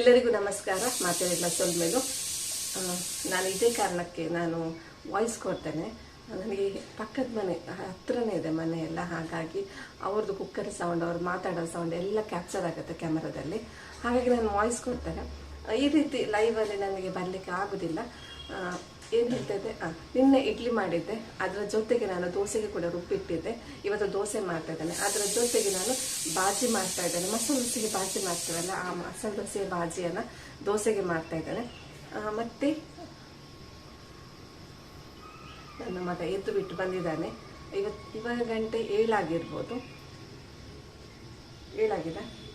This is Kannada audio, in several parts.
ಎಲ್ಲರಿಗೂ ನಮಸ್ಕಾರ. ಮಾತಾಡಿಲ್ಲ ಮೇಲೂ ನಾನು ಇದೇ ಕಾರಣಕ್ಕೆ ನಾನು ವಾಯ್ಸ್ ಕೊಡ್ತೇನೆ. ನನಗೆ ಪಕ್ಕದ ಮನೆ, ಹತ್ರನೇ ಇದೆ ಮನೆ ಎಲ್ಲ. ಹಾಗಾಗಿ ಅವ್ರದ್ದು ಕುಕ್ಕರ್ ಸೌಂಡ್ ಅವ್ರು ಮಾತಾಡೋ ಸೌಂಡ್ ಎಲ್ಲ ಕ್ಯಾಪ್ಚರ್ ಆಗುತ್ತೆ ಕ್ಯಾಮರಾದಲ್ಲಿ ಹಾಗಾಗಿ ನಾನು ವಾಯ್ಸ್ ಕೊಡ್ತೇನೆ. ಈ ರೀತಿ ಲೈವಲ್ಲಿ ನನಗೆ ಬರಲಿಕ್ಕೆ ಆಗೋದಿಲ್ಲ. ಏನು ಹೇಳ್ತಿದ್ದೆ? ಆ, ನಿನ್ನೆ ಇಡ್ಲಿ ಮಾಡಿದ್ದೆ. ಅದರ ಜೊತೆಗೆ ನಾನು ದೋಸೆಗೆ ಕೂಡ ರುಬ್ಬಿಟ್ಟಿದ್ದೆ. ಇವತ್ತು ದೋಸೆ ಮಾಡ್ತಾ ಇದ್ದೇನೆ. ಅದರ ಜೊತೆಗೆ ನಾನು ಬಾಜಿ ಮಾಡ್ತಾ ಇದ್ದೇನೆ. ಮಸಾಲೆ ದೋಸೆಗೆ ಬಾಜಿ ಮಾಡ್ತೀವಲ್ಲ ಆ ಮಸಾಲೆ ದೋಸೆ ಬಾಜಿಯನ್ನು ದೋಸೆಗೆ ಮಾಡ್ತಾ ಇದ್ದೇನೆ. ಮತ್ತೆ ನನ್ನ ಮಗ ಎದ್ದು ಬಿಟ್ಟು ಬಂದಿದ್ದಾನೆ. ಇವತ್ತು ಇವಾಗ ಗಂಟೆ ಏಳಾಗಿರ್ಬೋದು. ಏಳಾಗಿದೆ?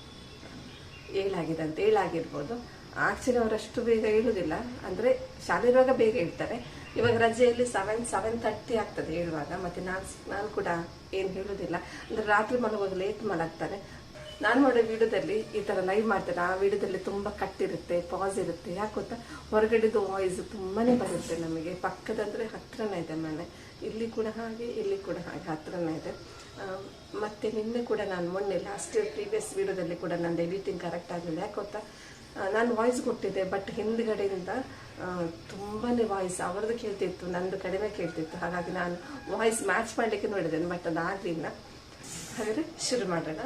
ಏಳಾಗಿದೆ ಅಂತ ಏಳಾಗಿರ್ಬೋದು. ಆಕ್ಚುಲಿ ಅವರಷ್ಟು ಬೇಗ ಏಳುವುದಿಲ್ಲ ಅಂದರೆ ಶಾಲೆ ಇರುವಾಗ ಬೇಗ ಹೇಳ್ತಾರೆ ಇವಾಗ ರಜೆಯಲ್ಲಿ ಸೆವೆನ್ ಸೆವೆನ್ ತರ್ಟಿ ಆಗ್ತದೆ ಹೇಳುವಾಗ. ಮತ್ತು ನಾನು ನಾನು ಕೂಡ ಏನು ಹೇಳೋದಿಲ್ಲ ಅಂದರೆ ರಾತ್ರಿ ಮಲಗುವಾಗ ಲೇಟ್ ಮಲಗ್ತಾರೆ ನಾನು ಮಾಡೋ ವಿಡಿಯೋದಲ್ಲಿ ಈ ಥರ ಲೈವ್ ಮಾಡ್ತಾರೆ ಆ ವಿಡಿಯೋದಲ್ಲಿ ತುಂಬ ಕಟ್ಟಿರುತ್ತೆ ಪಾಸ್ ಇರುತ್ತೆ. ಯಾಕೆ ಗೊತ್ತಾ? ಹೊರಗಡೆದು ವಾಯ್ಸ್ ತುಂಬಾ ಬರುತ್ತೆ ನಮಗೆ. ಪಕ್ಕದಂದ್ರೆ ಹತ್ರನೇ ಇದೆ ಮನೆ. ಇಲ್ಲಿ ಕೂಡ ಹಾಗೆ, ಇಲ್ಲಿ ಕೂಡ ಹಾಗೆ ಹತ್ರನೇ ಇದೆ. ಮತ್ತೆ ನಿನ್ನೆ ಕೂಡ ನಾನು ಮೊನ್ನೆ ಲಾಸ್ಟ್ ಪ್ರೀವಿಯಸ್ ವಿಡಿಯೋದಲ್ಲಿ ಕೂಡ ನಂದು ಎಡಿಟಿಂಗ್ ಕರೆಕ್ಟ್ ಆಗಲಿಲ್ಲ. ಯಾಕೆ ಗೊತ್ತಾ? ನಾನು ವಾಯ್ಸ್ ಕೊಟ್ಟಿದ್ದೆ ಬಟ್ ಹಿಂದ್ಗಡೆಯಿಂದ ತುಂಬಾ ವಾಯ್ಸ್ ಅವ್ರದ್ದು ಕೇಳ್ತಿತ್ತು, ನಂದು ಕಡಿಮೆ ಕೇಳ್ತಿತ್ತು. ಹಾಗಾಗಿ ನಾನು ವಾಯ್ಸ್ ಮ್ಯಾಚ್ ಮಾಡಲಿಕ್ಕೆ ನೋಡಿದ್ದೇನೆ ಬಟ್ ಅದಾಗಲಿಲ್ಲ. ಹಾಗಾದರೆ ಶುರು ಮಾಡೋಣ.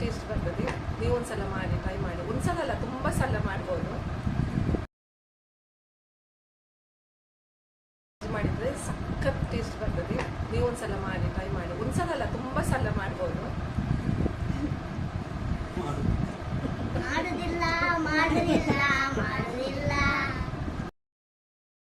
ಟೇಸ್ಟ್ ಬರ್ತದೆ. ನೀವು ಒಂದ್ಸಲ ಮಾಡಿ ಟ್ರೈ ಮಾಡಿ. ಒಂದ್ಸಲ ಅಲ್ಲ, ತುಂಬ ಸಲ ಮಾಡ್ಬೋದು. ಮಾಡಿದ್ರೆ ಸಖತ್ ಟೇಸ್ಟ್ ಬರ್ತದೆ. ನೀವು ಒಂದ್ಸಲ ಮಾಡಿ ಟ್ರೈ ಮಾಡಿ. ಒಂದ್ಸಲ ಅಲ್ಲ, ತುಂಬ ಸಲ ಮಾಡ್ಬೋದು. ಮಾಡು ಮಾಡುದಿಲ್ಲ ಮಾಡುದಿಲ್ಲ.